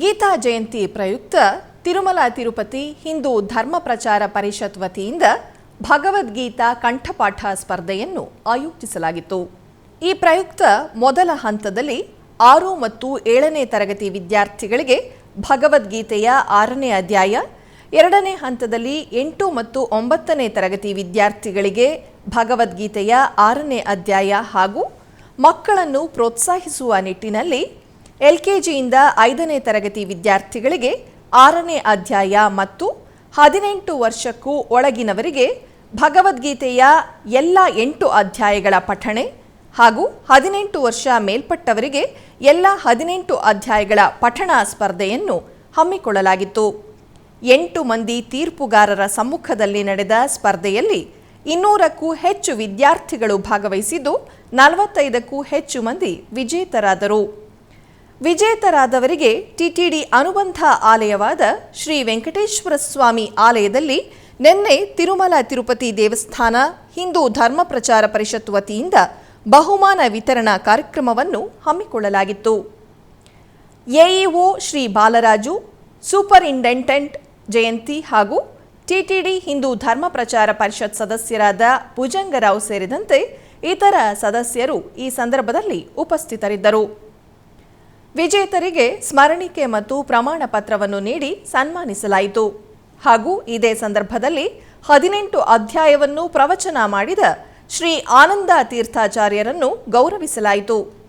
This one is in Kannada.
ಗೀತಾ ಜಯಂತಿ ಪ್ರಯುಕ್ತ ತಿರುಮಲ ತಿರುಪತಿ ಹಿಂದೂ ಧರ್ಮ ಪ್ರಚಾರ ಪರಿಷತ್ ವತಿಯಿಂದ ಭಗವದ್ಗೀತಾ ಕಂಠಪಾಠ ಸ್ಪರ್ಧೆಯನ್ನು ಆಯೋಜಿಸಲಾಗಿತ್ತು. ಈ ಪ್ರಯುಕ್ತ ಮೊದಲ ಹಂತದಲ್ಲಿ ಆರು ಮತ್ತು ಏಳನೇ ತರಗತಿ ವಿದ್ಯಾರ್ಥಿಗಳಿಗೆ ಭಗವದ್ಗೀತೆಯ ಆರನೇ ಅಧ್ಯಾಯ, ಎರಡನೇ ಹಂತದಲ್ಲಿ ಎಂಟು ಮತ್ತು ಒಂಬತ್ತನೇ ತರಗತಿ ವಿದ್ಯಾರ್ಥಿಗಳಿಗೆ ಭಗವದ್ಗೀತೆಯ ಆರನೇ ಅಧ್ಯಾಯ ಹಾಗೂ ಮಕ್ಕಳನ್ನು ಪ್ರೋತ್ಸಾಹಿಸುವ ನಿಟ್ಟಿನಲ್ಲಿ ಎಲ್ಕೆಜಿಯಿಂದ ಐದನೇ ತರಗತಿ ವಿದ್ಯಾರ್ಥಿಗಳಿಗೆ ಆರನೇ ಅಧ್ಯಾಯ ಮತ್ತು ಹದಿನೆಂಟು ವರ್ಷಕ್ಕೂ ಒಳಗಿನವರಿಗೆ ಭಗವದ್ಗೀತೆಯ ಎಲ್ಲ ಎಂಟು ಅಧ್ಯಾಯಗಳ ಪಠಣೆ ಹಾಗೂ ಹದಿನೆಂಟು ವರ್ಷ ಮೇಲ್ಪಟ್ಟವರಿಗೆ ಎಲ್ಲ ಹದಿನೆಂಟು ಅಧ್ಯಾಯಗಳ ಪಠಣ ಸ್ಪರ್ಧೆಯನ್ನು ಹಮ್ಮಿಕೊಳ್ಳಲಾಗಿತ್ತು. ಎಂಟು ಮಂದಿ ತೀರ್ಪುಗಾರರ ಸಮ್ಮುಖದಲ್ಲಿ ನಡೆದ ಸ್ಪರ್ಧೆಯಲ್ಲಿ ಇನ್ನೂರಕ್ಕೂ ಹೆಚ್ಚು ವಿದ್ಯಾರ್ಥಿಗಳು ಭಾಗವಹಿಸಿದ್ದು, ನಲವತ್ತೈದಕ್ಕೂ ಹೆಚ್ಚು ಮಂದಿ ವಿಜೇತರಾದರು. ವಿಜೇತರಾದವರಿಗೆ ಟಿಟಿಡಿ ಅನುಬಂಧ ಆಲಯವಾದ ಶ್ರೀ ವೆಂಕಟೇಶ್ವರ ಸ್ವಾಮಿ ಆಲಯದಲ್ಲಿ ನಿನ್ನೆ ತಿರುಮಲ ತಿರುಪತಿ ದೇವಸ್ಥಾನ ಹಿಂದೂ ಧರ್ಮ ಪ್ರಚಾರ ಪರಿಷತ್ ವತಿಯಿಂದ ಬಹುಮಾನ ವಿತರಣಾ ಕಾರ್ಯಕ್ರಮವನ್ನು ಹಮ್ಮಿಕೊಳ್ಳಲಾಗಿತ್ತು. ಎಇಒ ಶ್ರೀ ಬಾಲರಾಜು, ಸೂಪರಿಂಟೆಂಡೆಂಟ್ ಜಯಂತಿ ಹಾಗೂ ಟಿಟಿಡಿ ಹಿಂದೂ ಧರ್ಮ ಪ್ರಚಾರ ಪರಿಷತ್ ಸದಸ್ಯರಾದ ಭುಜಂಗರಾವ್ ಸೇರಿದಂತೆ ಇತರ ಸದಸ್ಯರು ಈ ಸಂದರ್ಭದಲ್ಲಿ ಉಪಸ್ಥಿತರಿದ್ದರು. ವಿಜೇತರಿಗೆ ಸ್ಮರಣಿಕೆ ಮತ್ತು ಪ್ರಮಾಣ ಪತ್ರವನ್ನು ನೀಡಿ ಸನ್ಮಾನಿಸಲಾಯಿತು. ಹಾಗೂ ಇದೇ ಸಂದರ್ಭದಲ್ಲಿ ಹದಿನೆಂಟು ಅಧ್ಯಾಯವನ್ನು ಪ್ರವಚನ ಮಾಡಿದ ಶ್ರೀ ಆನಂದ ತೀರ್ಥಾಚಾರ್ಯರನ್ನು ಗೌರವಿಸಲಾಯಿತು.